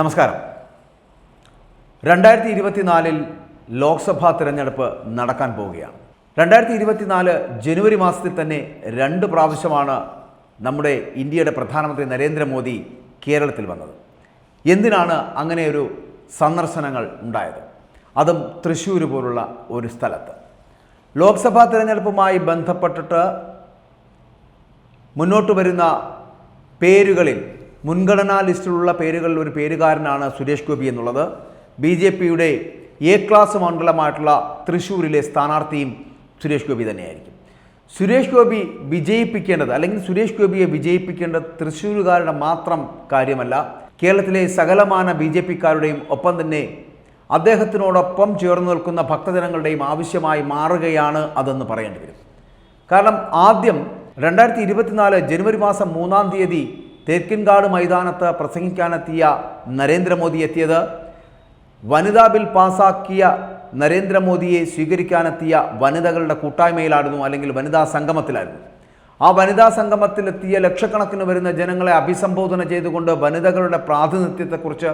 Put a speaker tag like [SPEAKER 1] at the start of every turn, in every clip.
[SPEAKER 1] നമസ്കാരം രണ്ടായിരത്തി ഇരുപത്തിനാലിൽ ലോക്സഭാ തിരഞ്ഞെടുപ്പ് നടക്കാൻ പോവുകയാണ് രണ്ടായിരത്തി ഇരുപത്തിനാല് ജനുവരി മാസത്തിൽ തന്നെ രണ്ട് പ്രാവശ്യമാണ് നമ്മുടെ ഇന്ത്യയുടെ പ്രധാനമന്ത്രി നരേന്ദ്രമോദി കേരളത്തിൽ വന്നത് എന്തിനാണ് അങ്ങനെ ഒരു സന്ദർശനങ്ങൾ ഉണ്ടായത് അതും തൃശ്ശൂർ പോലുള്ള ഒരു സ്ഥലത്ത് ലോക്സഭാ തിരഞ്ഞെടുപ്പുമായി ബന്ധപ്പെട്ടിട്ട് മുന്നോട്ട് വരുന്ന പേരുകളിൽ മുൻഗണനാ ലിസ്റ്റിലുള്ള പേരുകളിൽ ഒരു പേരുകാരനാണ് സുരേഷ് ഗോപി എന്നുള്ളത് ബി ജെ പിയുടെ എ ക്ലാസ് മണ്ഡലമായിട്ടുള്ള തൃശ്ശൂരിലെ സ്ഥാനാർത്ഥിയും സുരേഷ് ഗോപി തന്നെയായിരിക്കും സുരേഷ് ഗോപി വിജയിപ്പിക്കേണ്ടത് അല്ലെങ്കിൽ സുരേഷ് ഗോപിയെ വിജയിപ്പിക്കേണ്ടത് തൃശ്ശൂരുകാരുടെ മാത്രം കാര്യമല്ല കേരളത്തിലെ സകലമാന ബി ജെ പിക്കാരുടെയും ഒപ്പം തന്നെ അദ്ദേഹത്തിനോടൊപ്പം ചേർന്ന് നിൽക്കുന്ന ഭക്തജനങ്ങളുടെയും ആവശ്യമായി മാറുകയാണ് അതെന്ന് പറയേണ്ടി വരും കാരണം ആദ്യം രണ്ടായിരത്തി ഇരുപത്തിനാല് ജനുവരി മാസം മൂന്നാം തീയതി തേക്കിൻകാട് മൈതാനത്ത് പ്രസംഗിക്കാനെത്തിയ നരേന്ദ്രമോദി എത്തിയത് വനിതാ ബിൽ പാസാക്കിയ നരേന്ദ്രമോദിയെ സ്വീകരിക്കാനെത്തിയ വനിതകളുടെ കൂട്ടായ്മയിലായിരുന്നു അല്ലെങ്കിൽ വനിതാ സംഗമത്തിലായിരുന്നു ആ വനിതാ സംഗമത്തിലെത്തിയ ലക്ഷക്കണക്കിന് വരുന്ന ജനങ്ങളെ അഭിസംബോധന ചെയ്തുകൊണ്ട് വനിതകളുടെ പ്രാതിനിധ്യത്തെക്കുറിച്ച്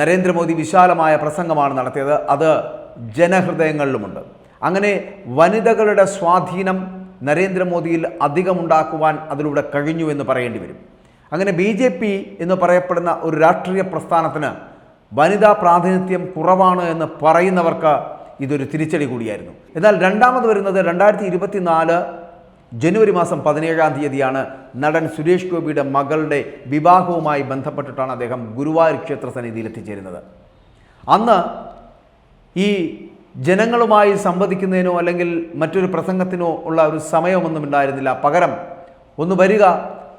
[SPEAKER 1] നരേന്ദ്രമോദി വിശാലമായ പ്രസംഗമാണ് നടത്തിയത് അത് ജനഹൃദയങ്ങളിലുമുണ്ട് അങ്ങനെ വനിതകളുടെ സ്വാധീനം നരേന്ദ്രമോദിയിൽ അധികമുണ്ടാക്കുവാൻ അതിലൂടെ കഴിഞ്ഞു എന്ന് പറയേണ്ടി വരും അങ്ങനെ ബി ജെ പി എന്ന് പറയപ്പെടുന്ന ഒരു രാഷ്ട്രീയ പ്രസ്ഥാനത്തിന് വനിതാ പ്രാതിനിധ്യം കുറവാണ് എന്ന് പറയുന്നവർക്ക് ഇതൊരു തിരിച്ചടി കൂടിയായിരുന്നു എന്നാൽ രണ്ടാമത് വരുന്നത് രണ്ടായിരത്തി ഇരുപത്തിനാല് ജനുവരി മാസം പതിനേഴാം തീയതിയാണ് നടൻ സുരേഷ് ഗോപിയുടെ മകളുടെ വിവാഹവുമായി ബന്ധപ്പെട്ടിട്ടാണ് അദ്ദേഹം ഗുരുവായൂർ ക്ഷേത്ര സന്നിധിയിൽ എത്തിച്ചേരുന്നത് അന്ന് ഈ ജനങ്ങളുമായി സംവദിക്കുന്നതിനോ അല്ലെങ്കിൽ മറ്റൊരു പ്രസംഗത്തിനോ ഉള്ള ഒരു സമയമൊന്നും ഉണ്ടായിരുന്നില്ല പകരം ഒന്ന് വരിക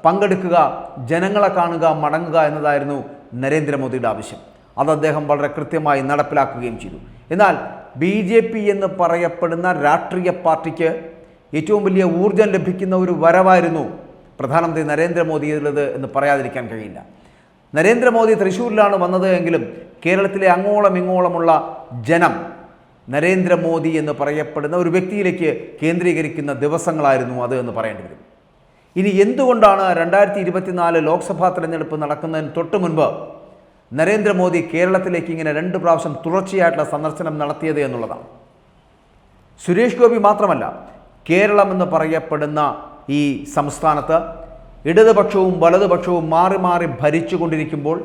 [SPEAKER 1] പങ്കെടുക്കുക ജനങ്ങളെ കാണുക മടങ്ങുക എന്നതായിരുന്നു നരേന്ദ്രമോദിയുടെ ആവശ്യം അത് അദ്ദേഹം വളരെ കൃത്യമായി നടപ്പിലാക്കുകയും ചെയ്തു എന്നാൽ ബി ജെ പി എന്ന് പറയപ്പെടുന്ന രാഷ്ട്രീയ പാർട്ടിക്ക് ഏറ്റവും വലിയ ഊർജം ലഭിക്കുന്ന ഒരു വരവായിരുന്നു പ്രധാനമന്ത്രി നരേന്ദ്രമോദിയുള്ളത് എന്ന് പറയാതിരിക്കാൻ കഴിയില്ല നരേന്ദ്രമോദി തൃശ്ശൂരിലാണ് വന്നത് എങ്കിലും കേരളത്തിലെ അങ്ങോളം ഇങ്ങോളമുള്ള ജനം നരേന്ദ്രമോദി എന്ന് പറയപ്പെടുന്ന ഒരു വ്യക്തിയിലേക്ക് കേന്ദ്രീകരിക്കുന്ന ദിവസങ്ങളായിരുന്നു അത് എന്ന് പറയേണ്ടി വരും ഇനി എന്തുകൊണ്ടാണ് രണ്ടായിരത്തി ഇരുപത്തിനാല് ലോക്സഭാ തെരഞ്ഞെടുപ്പ് നടക്കുന്നതിന് തൊട്ട് മുൻപ് നരേന്ദ്രമോദി കേരളത്തിലേക്ക് ഇങ്ങനെ രണ്ട് പ്രാവശ്യം തുടർച്ചയായിട്ടുള്ള സന്ദർശനം നടത്തിയത് എന്നുള്ളതാണ് സുരേഷ് ഗോപി മാത്രമല്ല കേരളം എന്ന് പറയപ്പെടുന്ന ഈ സംസ്ഥാനത്ത് ഇടതുപക്ഷവും വലതുപക്ഷവും മാറി മാറി ഭരിച്ചുകൊണ്ടിരിക്കുമ്പോൾ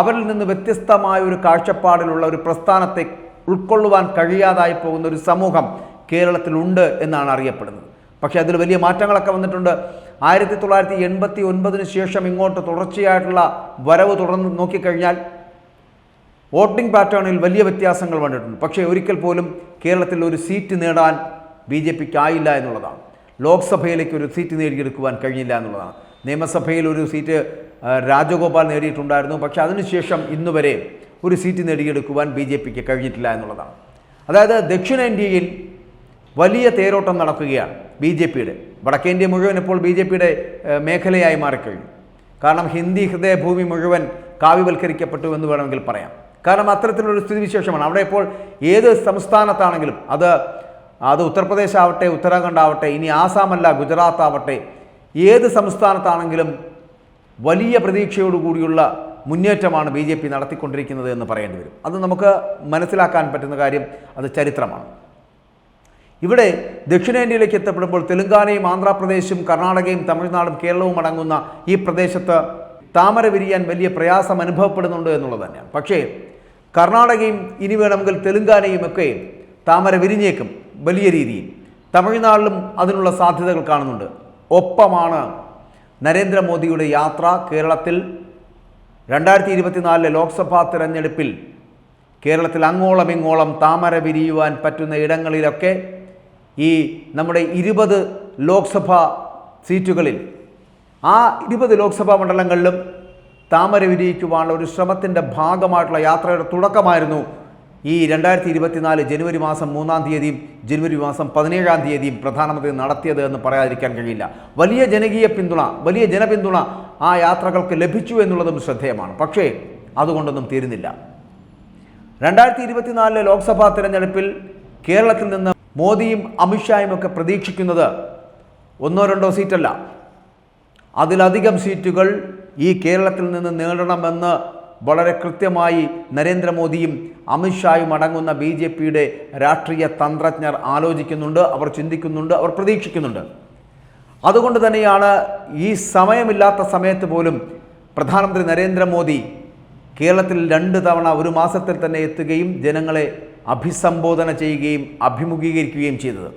[SPEAKER 1] അവരിൽ നിന്ന് വ്യത്യസ്തമായ ഒരു കാഴ്ചപ്പാടിലുള്ള ഒരു പ്രസ്ഥാനത്തെ ഉൾക്കൊള്ളുവാൻ കഴിയാതായി പോകുന്ന ഒരു സമൂഹം കേരളത്തിലുണ്ട് എന്നാണ് അറിയപ്പെടുന്നത് പക്ഷേ അതിൽ വലിയ മാറ്റങ്ങളൊക്കെ വന്നിട്ടുണ്ട് ആയിരത്തി തൊള്ളായിരത്തി എൺപത്തി ഒൻപതിന് ശേഷം ഇങ്ങോട്ട് തുടർച്ചയായിട്ടുള്ള വരവ് തുടർന്ന് നോക്കിക്കഴിഞ്ഞാൽ വോട്ടിംഗ് പാറ്റേണിൽ വലിയ വ്യത്യാസങ്ങൾ വന്നിട്ടുണ്ട് പക്ഷേ ഒരിക്കൽ പോലും കേരളത്തിൽ ഒരു സീറ്റ് നേടാൻ ബി ജെ പിക്ക് ആയില്ല എന്നുള്ളതാണ് ലോക്സഭയിലേക്ക് ഒരു സീറ്റ് നേടിയെടുക്കുവാൻ കഴിഞ്ഞില്ല എന്നുള്ളതാണ് നിയമസഭയിൽ ഒരു സീറ്റ് രാജഗോപാൽ നേടിയിട്ടുണ്ടായിരുന്നു പക്ഷേ അതിനുശേഷം ഇന്നുവരെ ഒരു സീറ്റ് നേടിയെടുക്കുവാൻ ബി ജെ പിക്ക് കഴിഞ്ഞിട്ടില്ല എന്നുള്ളതാണ് അതായത് ദക്ഷിണേന്ത്യയിൽ വലിയ തേരോട്ടം നടക്കുകയാണ് ബി ജെ പിയുടെ വടക്കേന്ത്യ മുഴുവൻ ഇപ്പോൾ ബി ജെ പിയുടെ മേഖലയായി മാറിക്കഴിഞ്ഞു കാരണം ഹിന്ദി ഹൃദയഭൂമി മുഴുവൻ കാവ്യവൽക്കരിക്കപ്പെട്ടു എന്ന് വേണമെങ്കിൽ പറയാം കാരണം അത്തരത്തിലൊരു സ്ഥിതിവിശേഷമാണ് അവിടെ ഇപ്പോൾ ഏത് സംസ്ഥാനത്താണെങ്കിലും അത് അത് ഉത്തർപ്രദേശ് ആവട്ടെ ഉത്തരാഖണ്ഡ് ആവട്ടെ ഇനി ആസാമല്ല ഗുജറാത്ത് ആവട്ടെ ഏത് സംസ്ഥാനത്താണെങ്കിലും വലിയ പ്രതീക്ഷയോടുകൂടിയുള്ള മുന്നേറ്റമാണ് ബി ജെ പി നടത്തിക്കൊണ്ടിരിക്കുന്നത് എന്ന് പറയേണ്ടി വരും അത് നമുക്ക് മനസ്സിലാക്കാൻ പറ്റുന്ന കാര്യം അത് ചരിത്രമാണ് ഇവിടെ ദക്ഷിണേന്ത്യയിലേക്ക് എത്തപ്പെടുമ്പോൾ തെലുങ്കാനയും ആന്ധ്രാപ്രദേശും കർണാടകയും തമിഴ്നാടും കേരളവും അടങ്ങുന്ന ഈ പ്രദേശത്ത് താമര വിരിയാൻ വലിയ പ്രയാസം അനുഭവപ്പെടുന്നുണ്ട് എന്നുള്ളത് തന്നെയാണ് പക്ഷേ കർണാടകയും ഇനി വേണമെങ്കിൽ തെലുങ്കാനയും ഒക്കെ താമര വിരിഞ്ഞേക്കും വലിയ രീതിയിൽ തമിഴ്നാടിലും അതിനുള്ള സാധ്യതകൾ കാണുന്നുണ്ട് ഒപ്പമാണ് നരേന്ദ്രമോദിയുടെ യാത്ര കേരളത്തിൽ രണ്ടായിരത്തി ഇരുപത്തിനാലിലെ ലോക്സഭാ തിരഞ്ഞെടുപ്പിൽ കേരളത്തിൽ അങ്ങോളം ഇങ്ങോളം താമര വിരിയുവാൻ പറ്റുന്ന ഇടങ്ങളിലൊക്കെ ഈ നമ്മുടെ ഇരുപത് ലോക്സഭാ സീറ്റുകളിൽ ആ ഇരുപത് ലോക്സഭാ മണ്ഡലങ്ങളിലും താമര വിരിയിക്കുവാനുള്ള ഒരു ശ്രമത്തിൻ്റെ ഭാഗമായിട്ടുള്ള യാത്രയുടെ തുടക്കമായിരുന്നു ഈ രണ്ടായിരത്തി ഇരുപത്തിനാല് ജനുവരി മാസം മൂന്നാം തീയതിയും ജനുവരി മാസം പതിനേഴാം തീയതിയും പ്രധാനമന്ത്രി നടത്തിയത് എന്ന് പറയാതിരിക്കാൻ കഴിയില്ല വലിയ ജനകീയ പിന്തുണ വലിയ ജനപിന്തുണ ആ യാത്രകൾക്ക് ലഭിച്ചു എന്നുള്ളതും ശ്രദ്ധേയമാണ് പക്ഷേ അതുകൊണ്ടൊന്നും തീരുന്നില്ല രണ്ടായിരത്തി ഇരുപത്തിനാലിലെ ലോക്സഭാ തിരഞ്ഞെടുപ്പിൽ കേരളത്തിൽ നിന്ന് മോദിയും അമിത്ഷായും ഒക്കെ പ്രതീക്ഷിക്കുന്നത് ഒന്നോ രണ്ടോ സീറ്റല്ല അതിലധികം സീറ്റുകൾ ഈ കേരളത്തിൽ നിന്ന് നേടണമെന്ന് വളരെ കൃത്യമായി നരേന്ദ്രമോദിയും അമിത്ഷായും അടങ്ങുന്ന ബി ജെ പിയുടെ രാഷ്ട്രീയ തന്ത്രജ്ഞർ ആലോചിക്കുന്നുണ്ട് അവർ ചിന്തിക്കുന്നുണ്ട് അവർ പ്രതീക്ഷിക്കുന്നുണ്ട് അതുകൊണ്ട് തന്നെയാണ് ഈ സമയമില്ലാത്ത സമയത്ത് പോലും പ്രധാനമന്ത്രി നരേന്ദ്രമോദി കേരളത്തിൽ രണ്ട് തവണ ഒരു മാസത്തിൽ തന്നെ എത്തുകയും ജനങ്ങളെ അഭിസംബോധന ചെയ്യുകയും അഭിമുഖീകരിക്കുകയും ചെയ്തത്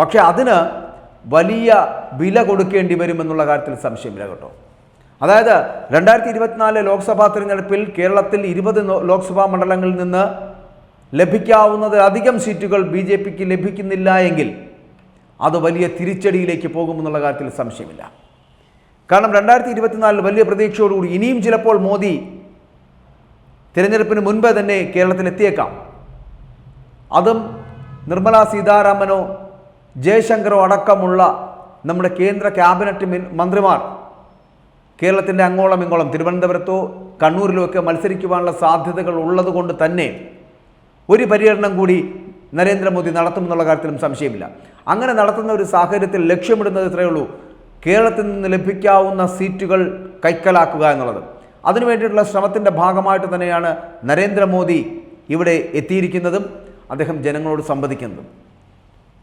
[SPEAKER 1] പക്ഷേ അതിന് വലിയ വില കൊടുക്കേണ്ടി വരുമെന്നുള്ള കാര്യത്തിൽ സംശയമില്ല കേട്ടോ അതായത് രണ്ടായിരത്തി ഇരുപത്തിനാല് ലോക്സഭാ തിരഞ്ഞെടുപ്പിൽ കേരളത്തിൽ ഇരുപത് ലോക്സഭാ മണ്ഡലങ്ങളിൽ നിന്ന് ലഭിക്കാവുന്നതിലധികം സീറ്റുകൾ ബി ജെ പിക്ക് ലഭിക്കുന്നില്ല എങ്കിൽ അത് വലിയ തിരിച്ചടിയിലേക്ക് പോകുമെന്നുള്ള കാര്യത്തിൽ സംശയമില്ല കാരണം രണ്ടായിരത്തി ഇരുപത്തിനാലിൽ വലിയ പ്രതീക്ഷയോടുകൂടി ഇനിയും ചിലപ്പോൾ മോദി തിരഞ്ഞെടുപ്പിന് മുൻപേ തന്നെ കേരളത്തിൽ എത്തിയേക്കാം അതും നിർമ്മല സീതാരാമനോ ജയശങ്കറോ അടക്കമുള്ള നമ്മുടെ കേന്ദ്ര ക്യാബിനറ്റ് മന്ത്രിമാർ കേരളത്തിൻ്റെ അങ്ങോളം ഇങ്ങോളം തിരുവനന്തപുരത്തോ കണ്ണൂരിലോ ഒക്കെ മത്സരിക്കുവാനുള്ള സാധ്യതകൾ ഉള്ളതുകൊണ്ട് തന്നെ ഒരു പര്യടനം കൂടി നരേന്ദ്രമോദി നടത്തുമെന്നുള്ള കാര്യത്തിലും സംശയമില്ല അങ്ങനെ നടത്തുന്ന ഒരു സാഹചര്യത്തിൽ ലക്ഷ്യമിടുന്നത് ഇത്രയേ ഉള്ളൂ കേരളത്തിൽ നിന്ന് ലഭിക്കാവുന്ന സീറ്റുകൾ കൈക്കലാക്കുക എന്നുള്ളത് അതിനു വേണ്ടിയിട്ടുള്ള ശ്രമത്തിൻ്റെ ഭാഗമായിട്ട് തന്നെയാണ് നരേന്ദ്രമോദി ഇവിടെ എത്തിയിരിക്കുന്നതും അദ്ദേഹം ജനങ്ങളോട് സംവദിക്കുന്നതും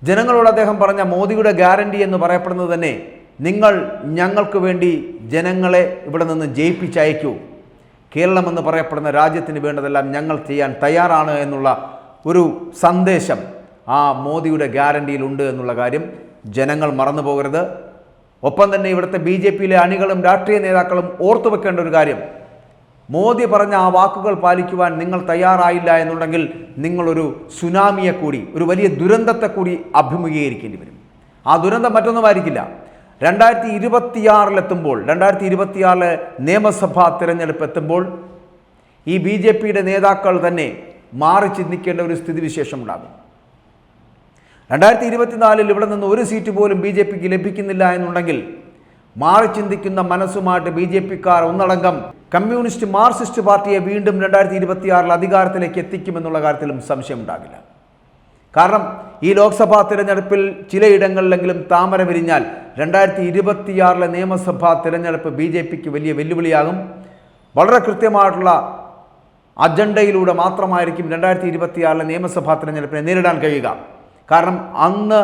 [SPEAKER 1] ജനങ്ങളോട് അദ്ദേഹം പറഞ്ഞ മോദിയുടെ ഗ്യാരണ്ടി എന്ന് പറയപ്പെടുന്നത് തന്നെ നിങ്ങൾ ഞങ്ങൾക്ക് വേണ്ടി ജനങ്ങളെ ഇവിടെ നിന്ന് ജയിപ്പിച്ചയക്കൂ കേരളമെന്ന് പറയപ്പെടുന്ന രാജ്യത്തിന് വേണ്ടതെല്ലാം ഞങ്ങൾ ചെയ്യാൻ തയ്യാറാണ് എന്നുള്ള ഒരു സന്ദേശം ആ മോദിയുടെ ഗ്യാരണ്ടിയിലുണ്ട് എന്നുള്ള കാര്യം ജനങ്ങൾ മറന്നു പോകരുത് ഒപ്പം തന്നെ ഇവിടുത്തെ ബി ജെ പിയിലെ അണികളും രാഷ്ട്രീയ നേതാക്കളും ഓർത്തു വെക്കേണ്ട ഒരു കാര്യം മോദി പറഞ്ഞ ആ വാക്കുകൾ പാലിക്കുവാൻ നിങ്ങൾ തയ്യാറായില്ല എന്നുണ്ടെങ്കിൽ നിങ്ങളൊരു സുനാമിയെ കൂടി ഒരു വലിയ ദുരന്തത്തെ കൂടി അഭിമുഖീകരിക്കേണ്ടി വരും ആ ദുരന്തം മറ്റൊന്നുമായിരിക്കില്ല രണ്ടായിരത്തി ഇരുപത്തിയാറിലെത്തുമ്പോൾ രണ്ടായിരത്തി ഇരുപത്തിയാറിലെ നിയമസഭാ തിരഞ്ഞെടുപ്പ് എത്തുമ്പോൾ ഈ ബി ജെ പിയുടെ നേതാക്കൾ തന്നെ മാറി ചിന്തിക്കേണ്ട ഒരു സ്ഥിതിവിശേഷം ഉണ്ടാകും രണ്ടായിരത്തി ഇരുപത്തിനാലിൽ ഇവിടെ നിന്ന് ഒരു സീറ്റ് പോലും ബി ജെ പിക്ക് ലഭിക്കുന്നില്ല എന്നുണ്ടെങ്കിൽ മാറി ചിന്തിക്കുന്ന മനസ്സുമായിട്ട് ബി ജെ പിക്കാർ ഒന്നടങ്കം കമ്മ്യൂണിസ്റ്റ് മാർക്സിസ്റ്റ് പാർട്ടിയെ വീണ്ടും രണ്ടായിരത്തി ഇരുപത്തിയാറിൽ അധികാരത്തിലേക്ക് എത്തിക്കുമെന്നുള്ള കാര്യത്തിലും സംശയമുണ്ടാകില്ല കാരണം ഈ ലോക്സഭാ തിരഞ്ഞെടുപ്പിൽ ചിലയിടങ്ങളിലെങ്കിലും താമര വിരിഞ്ഞാൽ രണ്ടായിരത്തി ഇരുപത്തിയാറിലെ നിയമസഭാ തിരഞ്ഞെടുപ്പ് ബി ജെ പിക്ക് വലിയ വെല്ലുവിളിയാകും വളരെ കൃത്യമായിട്ടുള്ള അജണ്ടയിലൂടെ മാത്രമായിരിക്കും രണ്ടായിരത്തി ഇരുപത്തിയാറിലെ നിയമസഭാ തിരഞ്ഞെടുപ്പിനെ നേരിടാൻ കഴിയുക കാരണം അന്ന്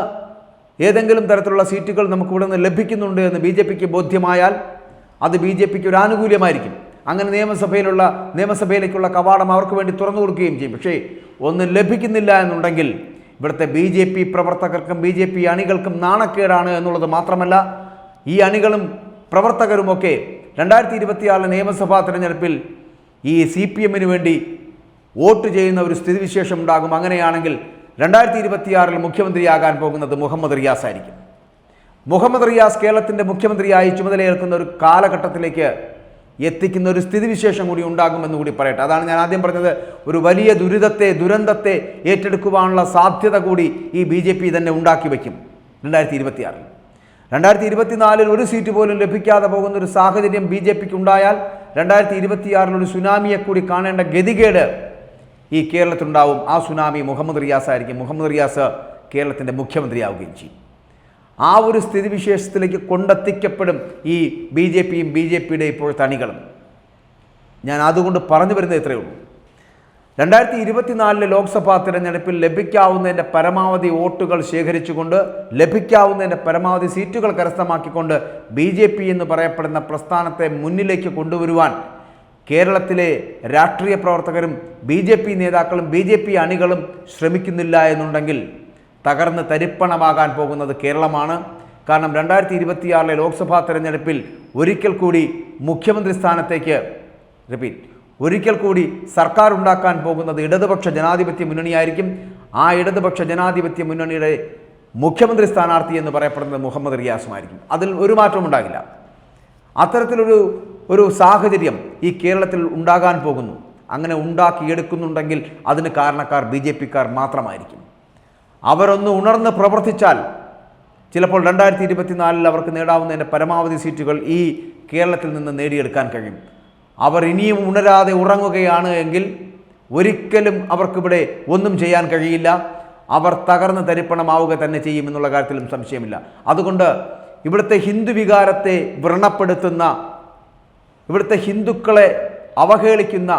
[SPEAKER 1] ഏതെങ്കിലും തരത്തിലുള്ള സീറ്റുകൾ നമുക്ക് ഇവിടെ നിന്ന് ലഭിക്കുന്നുണ്ട് എന്ന് ബി ജെ പിക്ക് ബോധ്യമായാൽ അത് ബി ജെ പിക്ക് ഒരു ആനുകൂല്യമായിരിക്കും അങ്ങനെ നിയമസഭയിലുള്ള നിയമസഭയിലേക്കുള്ള കവാടം അവർക്ക് വേണ്ടി തുറന്നു കൊടുക്കുകയും ചെയ്യും പക്ഷേ ഒന്നും ലഭിക്കുന്നില്ല എന്നുണ്ടെങ്കിൽ ഇവിടുത്തെ ബി ജെ പി പ്രവർത്തകർക്കും ബി ജെ പി അണികൾക്കും നാണക്കേടാണ് എന്നുള്ളത് മാത്രമല്ല ഈ അണികളും പ്രവർത്തകരുമൊക്കെ രണ്ടായിരത്തി ഇരുപത്തിയാറിലെ നിയമസഭാ തിരഞ്ഞെടുപ്പിൽ ഈ സി പി എമ്മിന് വേണ്ടി വോട്ട് ചെയ്യുന്ന ഒരു സ്ഥിതിവിശേഷം ഉണ്ടാകും അങ്ങനെയാണെങ്കിൽ രണ്ടായിരത്തി ഇരുപത്തിയാറിൽ മുഖ്യമന്ത്രിയാകാൻ പോകുന്നത് മുഹമ്മദ് റിയാസ് ആയിരിക്കും മുഹമ്മദ് റിയാസ് കേരളത്തിൻ്റെ മുഖ്യമന്ത്രിയായി ചുമതലയേൽക്കുന്ന ഒരു കാലഘട്ടത്തിലേക്ക് എത്തിക്കുന്ന ഒരു സ്ഥിതിവിശേഷം കൂടി ഉണ്ടാകുമെന്ന് കൂടി പറയട്ടെ അതാണ് ഞാൻ ആദ്യം പറഞ്ഞത് ഒരു വലിയ ദുരിതത്തെ ദുരന്തത്തെ ഏറ്റെടുക്കുവാനുള്ള സാധ്യത കൂടി ഈ ബി ജെ പി തന്നെ ഉണ്ടാക്കി വയ്ക്കും രണ്ടായിരത്തി ഇരുപത്തിയാറിൽ രണ്ടായിരത്തി ഇരുപത്തിനാലിൽ ഒരു സീറ്റ് പോലും ലഭിക്കാതെ പോകുന്ന ഒരു സാഹചര്യം ബി ജെ പിക്ക് ഉണ്ടായാൽ രണ്ടായിരത്തി ഇരുപത്തിയാറിൽ ഒരു സുനാമിയെ കൂടി കാണേണ്ട ഗതികേട് ഈ കേരളത്തിലുണ്ടാവും ആ സുനാമി മുഹമ്മദ് റിയാസ് ആയിരിക്കും മുഹമ്മദ് റിയാസ് കേരളത്തിൻ്റെ മുഖ്യമന്ത്രിയാവുകയും ചെയ്യും ആ ഒരു സ്ഥിതിവിശേഷത്തിലേക്ക് കൊണ്ടെത്തിക്കപ്പെടും ഈ ബി ജെ പിയും ബി ജെ പിയുടെ ഇപ്പോഴത്തെ അണികളും ഞാൻ അതുകൊണ്ട് പറഞ്ഞു വരുന്നത് ഇത്രയേ ഉള്ളൂ രണ്ടായിരത്തി ഇരുപത്തിനാലിലെ ലോക്സഭാ തിരഞ്ഞെടുപ്പിൽ ലഭിക്കാവുന്നതിൻ്റെ പരമാവധി വോട്ടുകൾ ശേഖരിച്ചുകൊണ്ട് ലഭിക്കാവുന്നതിൻ്റെ പരമാവധി സീറ്റുകൾ കരസ്ഥമാക്കിക്കൊണ്ട് ബി ജെ പി എന്ന് പറയപ്പെടുന്ന പ്രസ്ഥാനത്തെ മുന്നിലേക്ക് കൊണ്ടുവരുവാൻ കേരളത്തിലെ രാഷ്ട്രീയ പ്രവർത്തകരും ബി ജെ പി നേതാക്കളും ബി ജെ പി അണികളും ശ്രമിക്കുന്നില്ല എന്നുണ്ടെങ്കിൽ തകർന്ന് തരിപ്പണമാകാൻ പോകുന്നത് കേരളമാണ് കാരണം രണ്ടായിരത്തി ഇരുപത്തിയാറിലെ ലോക്സഭാ തെരഞ്ഞെടുപ്പിൽ ഒരിക്കൽ കൂടി മുഖ്യമന്ത്രി സ്ഥാനത്തേക്ക് റിപ്പീറ്റ് ഒരിക്കൽ കൂടി സർക്കാർ ഉണ്ടാക്കാൻ പോകുന്നത് ഇടതുപക്ഷ ജനാധിപത്യ മുന്നണിയായിരിക്കും ആ ഇടതുപക്ഷ ജനാധിപത്യ മുന്നണിയുടെ മുഖ്യമന്ത്രി സ്ഥാനാർത്ഥി എന്ന് പറയപ്പെടുന്നത് മുഹമ്മദ് റിയാസുമായിരിക്കും അതിൽ ഒരു മാറ്റവും ഉണ്ടാകില്ല അത്തരത്തിലൊരു ഒരു സാഹചര്യം ഈ കേരളത്തിൽ ഉണ്ടാകാൻ പോകുന്നു അങ്ങനെ ഉണ്ടാക്കിയെടുക്കുന്നുണ്ടെങ്കിൽ അതിന് കാരണക്കാർ ബി ജെ പിക്കാർ മാത്രമായിരിക്കും അവരൊന്ന് ഉണർന്ന് പ്രവർത്തിച്ചാൽ ചിലപ്പോൾ രണ്ടായിരത്തി ഇരുപത്തിനാലിൽ അവർക്ക് നേടാവുന്നതിൻ്റെ പരമാവധി സീറ്റുകൾ ഈ കേരളത്തിൽ നിന്ന് നേടിയെടുക്കാൻ കഴിയും അവർ ഇനിയും ഉണരാതെ ഉറങ്ങുകയാണ് എങ്കിൽ ഒരിക്കലും അവർക്കിവിടെ ഒന്നും ചെയ്യാൻ കഴിയില്ല അവർ തകർന്ന് തരിപ്പണമാവുക തന്നെ ചെയ്യും എന്നുള്ള കാര്യത്തിലും സംശയമില്ല അതുകൊണ്ട് ഇവിടുത്തെ ഹിന്ദു വികാരത്തെ വ്രണപ്പെടുത്തുന്ന ഇവിടുത്തെ ഹിന്ദുക്കളെ അവഹേളിക്കുന്ന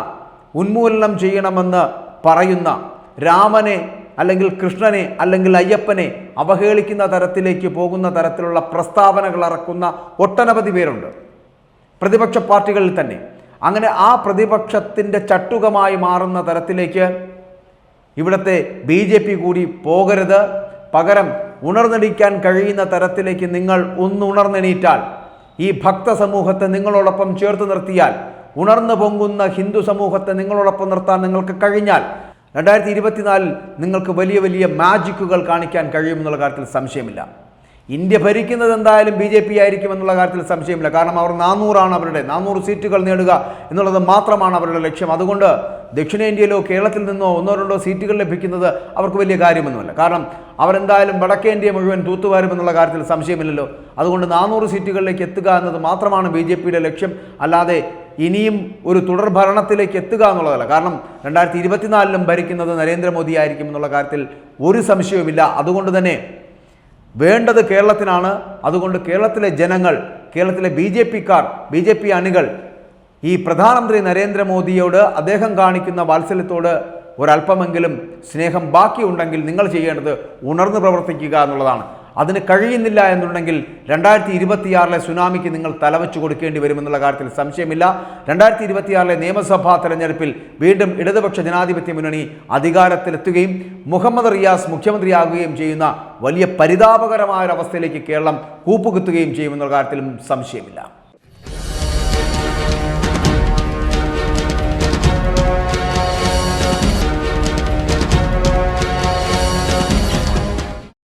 [SPEAKER 1] ഉന്മൂലനം ചെയ്യണമെന്ന് പറയുന്ന രാമനെ അല്ലെങ്കിൽ കൃഷ്ണനെ അല്ലെങ്കിൽ അയ്യപ്പനെ അവഹേളിക്കുന്ന തരത്തിലേക്ക് പോകുന്ന തരത്തിലുള്ള പ്രസ്താവനകൾ അറക്കുന്ന ഒട്ടനവധി പേരുണ്ട് പ്രതിപക്ഷ പാർട്ടികളിൽ തന്നെ അങ്ങനെ ആ പ്രതിപക്ഷത്തിൻ്റെ ചട്ടുകമായി മാറുന്ന തരത്തിലേക്ക് ഇവിടുത്തെ ബി ജെ പി കൂടി പോകരുത് പകരം ഉണർന്നെണീക്കാൻ കഴിയുന്ന തരത്തിലേക്ക് നിങ്ങൾ ഒന്നുണർന്നെണീറ്റാൽ ഉണർന്നെണീറ്റാൽ ഈ ഭക്ത സമൂഹത്തെ നിങ്ങളോടൊപ്പം ചേർത്ത് നിർത്തിയാൽ ഉണർന്നു പൊങ്ങുന്ന ഹിന്ദു സമൂഹത്തെ നിങ്ങളോടൊപ്പം നിർത്താൻ നിങ്ങൾക്ക് കഴിഞ്ഞാൽ രണ്ടായിരത്തി ഇരുപത്തിനാലിൽ നിങ്ങൾക്ക് വലിയ വലിയ മാജിക്കുകൾ കാണിക്കാൻ കഴിയുമെന്നുള്ള കാര്യത്തിൽ സംശയമില്ല ഇന്ത്യ ഭരിക്കുന്നത് എന്തായാലും ബി ജെ പി ആയിരിക്കും എന്നുള്ള കാര്യത്തിൽ സംശയമില്ല കാരണം അവർ നാനൂറാണ് അവരുടെ നാനൂറ് സീറ്റുകൾ നേടുക എന്നുള്ളത് മാത്രമാണ് അവരുടെ ലക്ഷ്യം അതുകൊണ്ട് ദക്ഷിണേന്ത്യയിലോ കേരളത്തിൽ നിന്നോ ഒന്നോ രണ്ടോ സീറ്റുകൾ ലഭിക്കുന്നത് അവർക്ക് വലിയ കാര്യമൊന്നുമല്ല കാരണം അവരെന്തായാലും വടക്കേ ഇന്ത്യ മുഴുവൻ എന്നുള്ള കാര്യത്തിൽ സംശയമില്ലല്ലോ അതുകൊണ്ട് നാനൂറ് സീറ്റുകളിലേക്ക് എത്തുക എന്നത് മാത്രമാണ് ബി ലക്ഷ്യം അല്ലാതെ ഇനിയും ഒരു തുടർ ഭരണത്തിലേക്ക് എത്തുക എന്നുള്ളതല്ല കാരണം രണ്ടായിരത്തി ഇരുപത്തിനാലിലും ഭരിക്കുന്നത് നരേന്ദ്രമോദി ആയിരിക്കും എന്നുള്ള കാര്യത്തിൽ ഒരു സംശയവുമില്ല അതുകൊണ്ട് തന്നെ വേണ്ടത് കേരളത്തിനാണ് അതുകൊണ്ട് കേരളത്തിലെ ജനങ്ങൾ കേരളത്തിലെ ബി ജെ പിക്കാർ ബി ജെ പി അണികൾ ഈ പ്രധാനമന്ത്രി നരേന്ദ്രമോദിയോട് അദ്ദേഹം കാണിക്കുന്ന വാത്സല്യത്തോട് ഒരല്പമെങ്കിലും സ്നേഹം ബാക്കിയുണ്ടെങ്കിൽ നിങ്ങൾ ചെയ്യേണ്ടത് ഉണർന്നു പ്രവർത്തിക്കുക എന്നുള്ളതാണ് അതിന് കഴിയുന്നില്ല എന്നുണ്ടെങ്കിൽ രണ്ടായിരത്തി ഇരുപത്തിയാറിലെ സുനാമിക്ക് നിങ്ങൾ തലവെച്ചു കൊടുക്കേണ്ടി വരുമെന്നുള്ള കാര്യത്തിൽ സംശയമില്ല രണ്ടായിരത്തി ഇരുപത്തിയാറിലെ നിയമസഭാ തെരഞ്ഞെടുപ്പിൽ വീണ്ടും ഇടതുപക്ഷ ജനാധിപത്യ മുന്നണി അധികാരത്തിലെത്തുകയും മുഹമ്മദ് റിയാസ് മുഖ്യമന്ത്രിയാകുകയും ചെയ്യുന്ന വലിയ പരിതാപകരമായ അവസ്ഥയിലേക്ക് കേരളം കൂപ്പുകുത്തുകയും ചെയ്യുമെന്നുള്ള കാര്യത്തിലും സംശയമില്ല